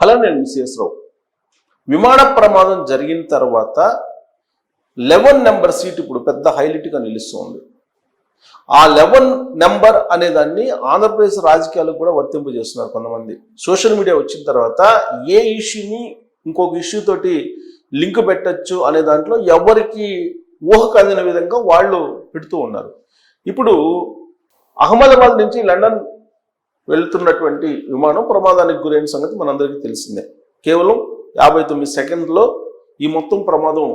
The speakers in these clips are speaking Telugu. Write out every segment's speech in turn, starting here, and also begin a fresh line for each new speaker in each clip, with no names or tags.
హలో నేను మిస్ఎస్ రావు. విమాన ప్రమాదం జరిగిన తర్వాత లెవెన్ నెంబర్ సీట్ ఇప్పుడు పెద్ద హైలైట్గా నిలుస్తుంది. ఆ లెవెన్ నెంబర్ అనే దాన్ని ఆంధ్రప్రదేశ్ రాజకీయాలకు కూడా వర్తింపజేస్తున్నారు కొంతమంది. సోషల్ మీడియా వచ్చిన తర్వాత ఏ ఇష్యూని ఇంకొక ఇష్యూ తోటి లింక్ పెట్టచ్చు అనే దాంట్లో ఎవరికి ఊహ అందిన విధంగా వాళ్ళు పెడుతూ ఉన్నారు. ఇప్పుడు అహ్మదాబాద్ నుంచి లండన్ వెళుతున్నటువంటి విమానం ప్రమాదానికి గురైన సంగతి మనందరికీ తెలిసిందే. కేవలం యాభై తొమ్మిది సెకండ్లో ఈ మొత్తం ప్రమాదం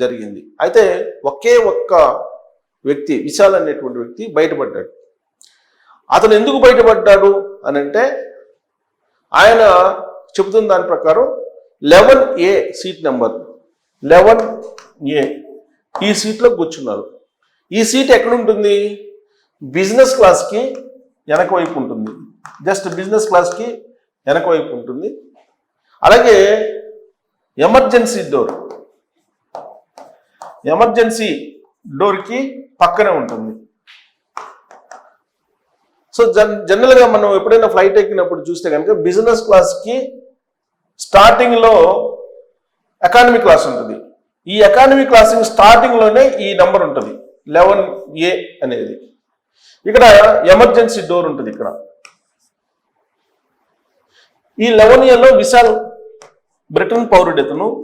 జరిగింది. అయితే ఒకే ఒక్క వ్యక్తి విశాల్ అనేటువంటి వ్యక్తి బయటపడ్డాడు. అతను ఎందుకు బయటపడ్డాడు అని అంటే ఆయన చెబుతున్న దాని ప్రకారం eleven A seat number eleven A ఈ సీట్లో కూర్చున్నారు. ఈ సీట్ ఎక్కడుంటుంది? బిజినెస్ క్లాస్కి వెనక వైపు ఉంటుంది. జస్ట్ బిజినెస్ క్లాస్కి వెనక వైపు ఉంటుంది. అలాగే ఎమర్జెన్సీ డోర్. ఎమర్జెన్సీ డోర్కి పక్కనే ఉంటుంది. సో జన్ జనరల్గా మనం ఎప్పుడైనా ఫ్లైట్ ఎక్కినప్పుడు చూస్తే కనుక బిజినెస్ క్లాస్కి స్టార్టింగ్లో ఎకానమీ క్లాస్ ఉంటుంది. ఈ ఎకానమీ క్లాస్ స్టార్టింగ్లోనే ఈ నెంబర్ ఉంటుంది. లెవెన్ ఏ అనేది. ఇక్కడ ఎమర్జెన్సీ డోర్ ఉంటుంది ఇక్కడ. ఈ లెవెన్ విశాల్ బ్రిటన్ పౌరుడు ఇతను.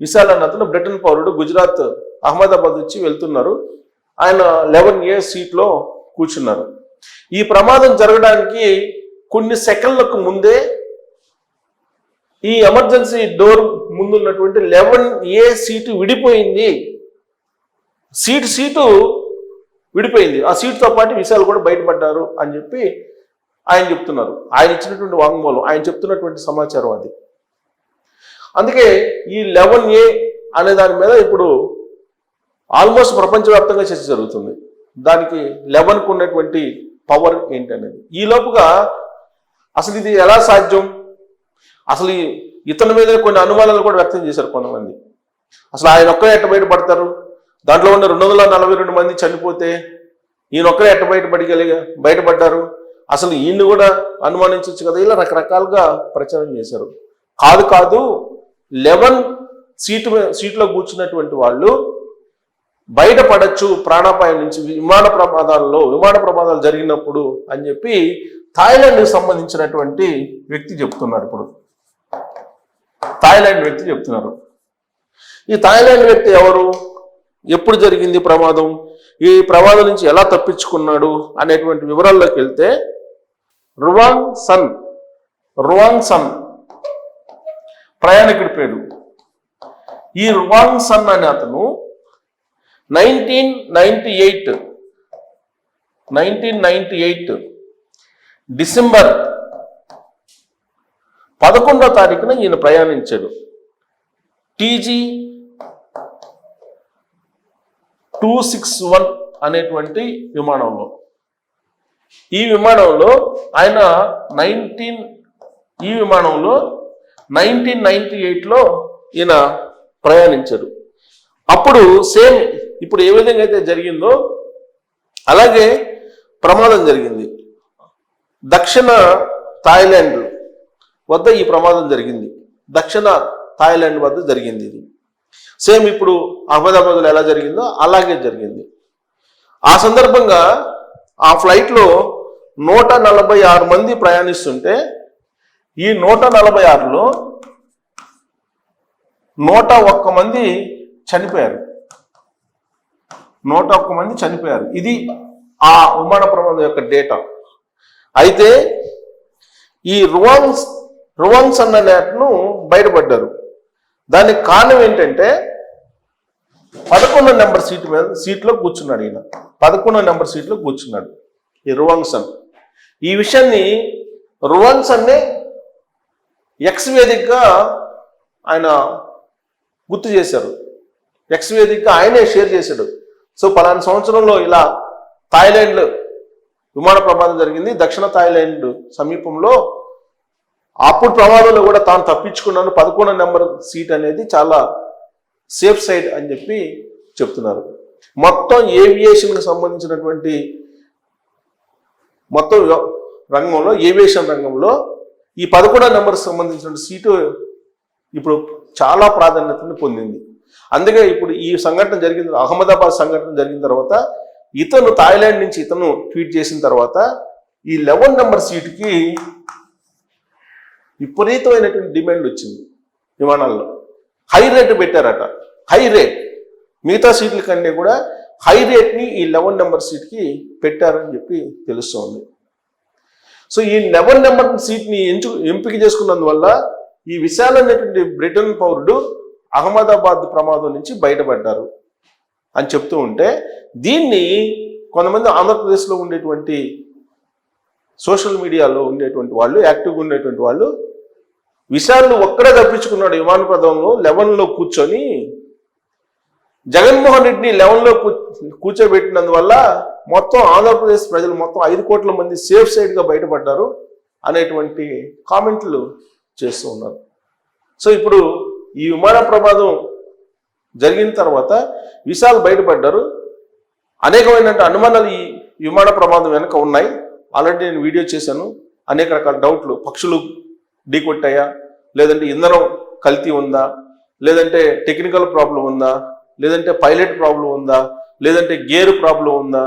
విశాల్ అన్న అతను బ్రిటన్ పౌరుడు. గుజరాత్ అహ్మదాబాద్ వచ్చి వెళ్తున్నారు. ఆయన లెవెన్ ఏ సీట్లో కూర్చున్నారు. ఈ ప్రమాదం జరగడానికి కొన్ని సెకండ్లకు ముందే ఈ ఎమర్జెన్సీ డోర్ ముందున్నటువంటి లెవెన్ ఏ సీటు విడిపోయింది. సీటు సీటు విడిపోయింది. ఆ సీటుతో పాటు విశాల్ కూడా బయటపడ్డారు అని చెప్పి ఆయన చెప్తున్నారు. ఆయన ఇచ్చినటువంటి వాంగ్మూలం ఆయన చెప్తున్నటువంటి సమాచారం అది. అందుకే ఈ లెవెన్ ఏ అనే దాని మీద ఇప్పుడు ఆల్మోస్ట్ ప్రపంచవ్యాప్తంగా చర్చ జరుగుతుంది. దానికి లెవెన్కు ఉన్నటువంటి పవర్ ఏంటనేది. ఈ లోపుగా అసలు ఇది ఎలా సాధ్యం? అసలు ఈ ఇతని మీద కొన్ని అనుమానాలు కూడా వ్యక్తం చేశారు కొంతమంది. అసలు ఆయన ఒక్కరే ఎట్ట బయటపడతారు? దాంట్లో ఉన్న రెండు వందల నలభై రెండు మంది చనిపోతే ఈయన ఒక్కరే ఎట్ట బయటపడగలిగా బయటపడ్డారు? అసలు ఈయన్ని కూడా అనుమానించవచ్చు కదా ఇలా రకరకాలుగా ప్రచారం చేశారు. కాదు కాదు లెవెన్ సీటు మీద- సీట్లో కూర్చున్నటువంటి వాళ్ళు బయటపడచ్చు ప్రాణాపాయం నుంచి విమాన ప్రమాదాల్లో విమాన ప్రమాదాలు జరిగినప్పుడు అని చెప్పి థాయిలాండ్కి సంబంధించినటువంటి వ్యక్తి చెప్తున్నారు ఇప్పుడు. థాయిలాండ్ వ్యక్తి చెప్తున్నారు. ఈ థాయిలాండ్ వ్యక్తి ఎవరు? ఎప్పుడు జరిగింది ప్రమాదం? ఈ ప్రమాదం నుంచి ఎలా తప్పించుకున్నాడు అనేటువంటి వివరాల్లోకి వెళ్తే రువాంగ్ సన్ రువాంగ్ సన్ ప్రయాణికుడి పేరు. ఈ రువాంగ్ సన్ అనే అతను nineteen ninety eight nineteen ninety eight December పదకొండో తారీఖున ఈయన ప్రయాణించాడు. టీజీ టూ సిక్స్ వన్ అనేటువంటి విమానంలో. ఈ విమానంలో ఆయన నైన్టీన్ ఈ విమానంలో నైన్టీన్ నైన్టీ ఎయిట్లో ఈయన ప్రయాణించారు. అప్పుడు సేమ్ ఇప్పుడు ఏ విధంగా అయితే జరిగిందో అలాగే ప్రమాదం జరిగింది. దక్షిణ థాయిలాండ్ వద్ద ఈ ప్రమాదం జరిగింది. దక్షిణ థాయిలాండ్ వద్ద జరిగింది ఇది. సేమ్ ఇప్పుడు అహ్మదాబాద్లో ఎలా జరిగిందో అలాగే జరిగింది. ఆ సందర్భంగా ఆ ఫ్లైట్లో నూట నలభై ఆరు మంది ప్రయాణిస్తుంటే ఈ నూట నలభై ఆరులో నూట ఒక్క మంది చనిపోయారు. నూట ఒక్క మంది చనిపోయారు. ఇది ఆ విమాన ప్రమాదం యొక్క డేటా. అయితే ఈ రువాంగ్స్ రువాంగ్స్ అన్న నేటను బయటపడ్డారు. దానికి కారణం ఏంటంటే పదకొండో నెంబర్ సీట్ మీద సీట్లో కూర్చున్నాడు ఈయన. పదకొండో నెంబర్ సీట్లో కూర్చున్నాడు. ఈ రువాంగ్సన్ ఈ విషయాన్ని రువాంగ్సన్నే ఎక్స్ వేదికగా ఆయన గుర్తు చేశారు. ఎక్స్ వేదికగా ఆయనే షేర్ చేశాడు. సో పలానా సంవత్సరంలో ఇలా థాయిలాండ్ విమాన ప్రమాదం జరిగింది. దక్షిణ థాయిలాండ్ సమీపంలో అప్పుడు ప్రమాదంలో కూడా తాను తప్పించుకున్నాను. పదకొండో నెంబర్ సీట్ అనేది చాలా సేఫ్ సైడ్ అని చెప్పి చెప్తున్నారు. మొత్తం ఏవియేషన్కి సంబంధించినటువంటి మొత్తం రంగంలో ఏవియేషన్ రంగంలో ఈ పదకొండో నెంబర్ సంబంధించిన సీటు ఇప్పుడు చాలా ప్రాధాన్యతను పొందింది. అందుకే ఇప్పుడు ఈ సంఘటన జరిగిన అహ్మదాబాద్ సంఘటన జరిగిన తర్వాత ఇతను థాయిలాండ్ నుంచి ఇతను ట్వీట్ చేసిన తర్వాత ఈ లెవెన్ నెంబర్ సీటుకి విపరీతమైనటువంటి డిమాండ్ వచ్చింది విమానాల్లో. హై రేట్ పెట్టారట. High rate. మిగతా సీట్ల కంటే కూడా హై రేట్ని ఈ లెవెన్ నెంబర్ సీట్కి పెట్టారని చెప్పి తెలుస్తోంది. సో ఈ లెవెన్ నెంబర్ సీట్ని ఎంచు ఎంపిక చేసుకున్నందువల్ల ఈ విశాలమైనటువంటి బ్రిటన్ పౌరుడు అహ్మదాబాద్ ప్రమాదం నుంచి బయటపడ్డారు అని చెప్తూ ఉంటే దీన్ని కొంతమంది ఆంధ్రప్రదేశ్లో ఉండేటువంటి సోషల్ మీడియాలో ఉండేటువంటి వాళ్ళు యాక్టివ్గా ఉండేటువంటి వాళ్ళు విశాల్ను ఒక్కడే తప్పించుకున్నాడు విమాన పదంలో లెవెన్లో కూర్చొని జగన్మోహన్ రెడ్డిని లెవెన్లో కూ కూర్చోబెట్టినందువల్ల మొత్తం ఆంధ్రప్రదేశ్ ప్రజలు మొత్తం ఐదు కోట్ల మంది సేఫ్ సైడ్గా బయటపడ్డారు అనేటువంటి కామెంట్లు చేస్తూ ఉన్నారు. సో ఇప్పుడు ఈ విమాన ప్రమాదం జరిగిన తర్వాత విశాల్ బయటపడ్డారు. అనేకమైన అనుమానాలు ఈ విమాన ప్రమాదం వెనుక ఉన్నాయి. ఆల్రెడీ నేను వీడియో చేశాను. అనేక రకాల డౌట్లు. పక్షులు ఢీకొట్టాయా? లేదంటే ఇంధనం కల్తీ ఉందా? లేదంటే టెక్నికల్ ప్రాబ్లం ఉందా? లేదంటే పైలట్ ప్రాబ్లం ఉందా? లేదంటే గేర్ ప్రాబ్లం ఉందా?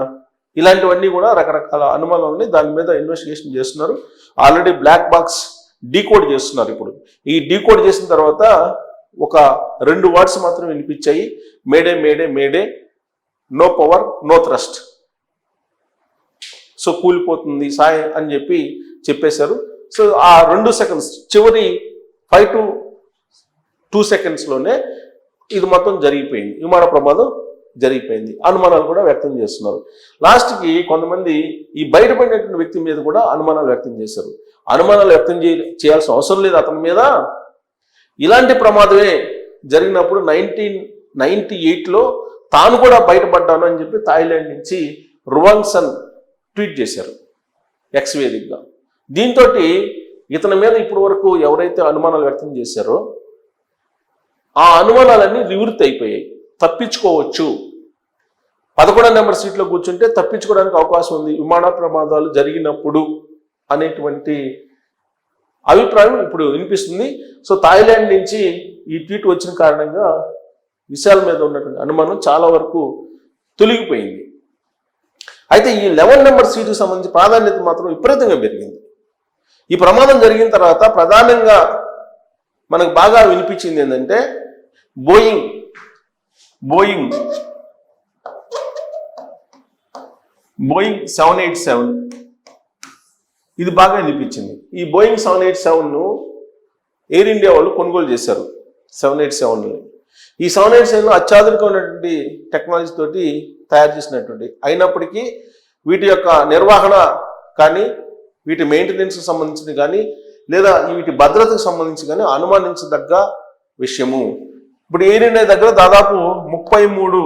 ఇలాంటివన్నీ కూడా రకరకాల అనుమానాలని ఉన్నాయి దాని మీద ఇన్వెస్టిగేషన్ చేస్తున్నారు. ఆల్రెడీ బ్లాక్ బాక్స్ డీకోడ్ చేస్తున్నారు ఇప్పుడు. ఈ డీకోడ్ చేసిన తర్వాత ఒక రెండు వర్డ్స్ మాత్రం వినిపించాయి. Mayday mayday mayday no power no thrust so కూలిపోతుంది సాయం అని చెప్పి చెప్పేశారు. సో ఆ రెండు సెకండ్స్ చివరి ఫైవ్ టు టూ సెకండ్స్లోనే ఇది మొత్తం జరిగిపోయింది. విమాన ప్రమాదం జరిగిపోయింది. అనుమానాలు కూడా వ్యక్తం చేస్తున్నారు. లాస్ట్కి కొంతమంది ఈ బయటపడినటువంటి వ్యక్తి మీద కూడా అనుమానాలు వ్యక్తం చేశారు. అనుమానాలు వ్యక్తం చేయ చేయాల్సిన అవసరం లేదు అతని మీద. ఇలాంటి ప్రమాదమే జరిగినప్పుడు నైన్టీన్ నైన్టీ ఎయిట్లో తాను కూడా బయటపడ్డాను అని చెప్పి థాయిలాండ్ నుంచి రువాంగ్సన్ ట్వీట్ చేశారు. ఎక్స్ వేదికగా. దీంతో ఇతని మీద ఇప్పటి వరకు ఎవరైతే అనుమానాలు వ్యక్తం చేశారో ఆ అనుమానాలన్నీ నివృత్తి అయిపోయాయి. తప్పించుకోవచ్చు. పదకొండో నెంబర్ సీట్లో కూర్చుంటే తప్పించుకోవడానికి అవకాశం ఉంది. విమాన ప్రమాదాలు జరిగినప్పుడు అనేటువంటి అభిప్రాయం ఇప్పుడు వినిపిస్తుంది. సో థాయిలాండ్ నుంచి ఈ ట్వీట్ వచ్చిన కారణంగా విశాల్ మీద ఉన్నటువంటి అనుమానం చాలా వరకు తొలగిపోయింది. అయితే ఈ లెవెన్ నెంబర్ సీటుకు సంబంధించి ప్రాధాన్యత మాత్రం విపరీతంగా పెరిగింది. ఈ ప్రమాదం జరిగిన తర్వాత ప్రధానంగా మనకు బాగా వినిపించింది ఏంటంటే Boeing Boeing Boeing seven eight seven ఇది బాగా వినిపించింది. ఈ బోయింగ్ సెవెన్ ఎయిట్ సెవెన్ను ఎయిర్ ఇండియా వాళ్ళు కొనుగోలు చేశారు. సెవెన్ ఎయిట్ సెవెన్ని ఈ సెవెన్ ఎయిట్ సెవెన్ అత్యాధునికమైనటువంటి టెక్నాలజీ తోటి తయారు చేసినటువంటి అయినప్పటికీ వీటి యొక్క నిర్వహణ కానీ వీటి మెయింటెనెన్స్కి సంబంధించిన కానీ లేదా వీటి భద్రతకు సంబంధించి కానీ అనుమానించదగ్గ విషయము. ఇప్పుడు ఎయిర్ ఇండియా దగ్గర దాదాపు ముప్పై మూడు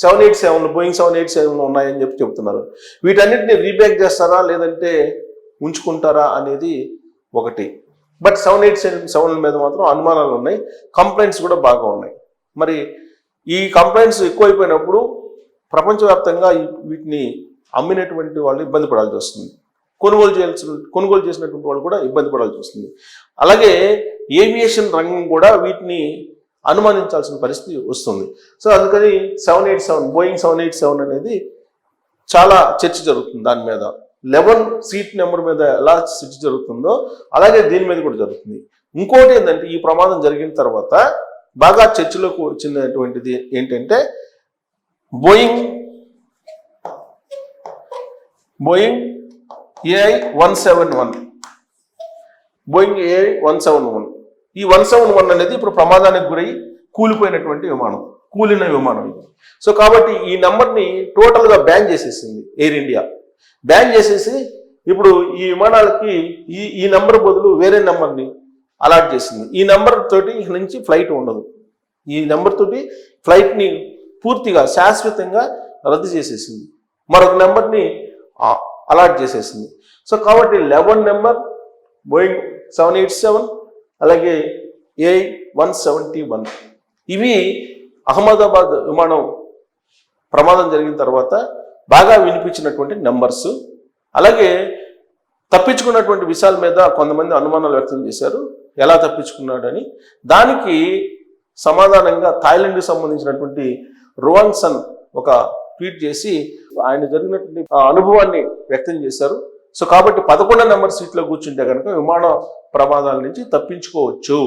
seven eight seven Boeing seven eight seven ఉన్నాయని చెప్పి చెప్తున్నారు. వీటన్నిటిని రీబ్యాక్ చేస్తారా లేదంటే ఉంచుకుంటారా అనేది ఒకటి. But seven eight seven seven మీద మాత్రం అనుమానాలు ఉన్నాయి కంప్లైంట్స్ కూడా బాగా ఉన్నాయి. మరి ఈ కంప్లైంట్స్ ఎక్కువైపోయినప్పుడు ప్రపంచవ్యాప్తంగా వీటిని అమ్మినటువంటి వాళ్ళు ఇబ్బంది పడాల్సి వస్తుంది. కొనుగోలు చేయాల్సిన కొనుగోలు చేసినటువంటి వాళ్ళు కూడా ఇబ్బంది పడాల్సి వస్తుంది. అలాగే ఏవియేషన్ రంగం కూడా వీటిని అనుమానించాల్సిన పరిస్థితి వస్తుంది. సో అందుకని seven eight seven Boeing seven eight seven అనేది చాలా చర్చ జరుగుతుంది దాని మీద. లెవెన్ సీట్ నెంబర్ మీద ఎలా చర్చ జరుగుతుందో అలాగే దీని మీద కూడా జరుగుతుంది. ఇంకోటి ఏంటంటే ఈ ప్రమాదం జరిగిన తర్వాత బాగా చర్చలోకి వచ్చినటువంటిది ఏంటంటే Boeing Boeing AI one seven one Boeing AI one seven one ఈ వన్ సెవెన్ వన్ అనేది ఇప్పుడు ప్రమాదానికి గురై కూలిపోయినటువంటి విమానం కూలిన విమానం ఇది. సో కాబట్టి ఈ నెంబర్ని టోటల్గా బ్యాన్ చేసేసింది ఎయిర్ ఇండియా. బ్యాన్ చేసేసి ఇప్పుడు ఈ విమానాలకి ఈ ఈ నెంబర్ బదులు వేరే నెంబర్ని అలాట్ చేసింది. ఈ నెంబర్ తోటి ఇక నుంచి ఫ్లైట్ ఉండదు. ఈ నెంబర్ తోటి ఫ్లైట్ని పూర్తిగా శాశ్వతంగా రద్దు చేసేసింది. మరొక నెంబర్ని అలాట్ చేసేసింది. సో కాబట్టి eleven number Boeing seven eight seven అలాగే ఏ వన్ సెవెంటీ వన్. ఇవి అహ్మదాబాద్ విమానం ప్రమాదం జరిగిన తర్వాత బాగా వినిపించినటువంటి నెంబర్స్. అలాగే తప్పించుకున్నటువంటి విషయాల మీద కొంతమంది అనుమానాలు వ్యక్తం చేశారు. ఎలా తప్పించుకున్నాడని. దానికి సమాధానంగా థాయిలాండ్కి సంబంధించినటువంటి రువాంగ్సన్ ఒక ట్వీట్ చేసి ఆయన జరిగినటువంటి అనుభవాన్ని వ్యక్తం చేశారు. సో కాబట్టి పదకొండో నెంబర్ సీట్లో కూర్చుంటే కనుక విమాన ప్రమాదాల నుంచి తప్పించుకోవచ్చు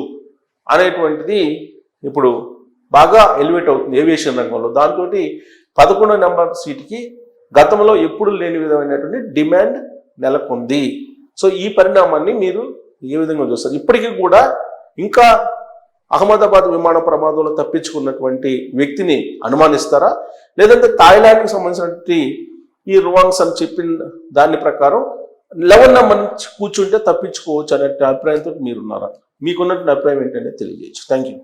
అనేటువంటిది ఇప్పుడు బాగా ఎలివేట్ అవుతుంది ఏవియేషన్ రంగంలో. దాంతో పదకొండో నెంబర్ సీట్కి గతంలో ఎప్పుడు లేని విధమైనటువంటి డిమాండ్ నెలకొంది. సో ఈ పరిణామాన్ని మీరు ఏ విధంగా చూస్తారు? ఇప్పటికీ కూడా ఇంకా అహ్మదాబాద్ విమాన ప్రమాదంలో తప్పించుకున్నటువంటి వ్యక్తిని అనుమానిస్తారా? లేదంటే థాయిలాండ్కి సంబంధించినటువంటి ఈ రువాంగ్స్ అని చెప్పిన దాని ప్రకారం లెవెన్ నెంబర్ నుంచి కూర్చుంటే తప్పించుకోవచ్చు అనే అభిప్రాయంతో మీరున్నారా? మీకున్నటువంటి అభిప్రాయం ఏంటంటే తెలియజేయచ్చు. Thank you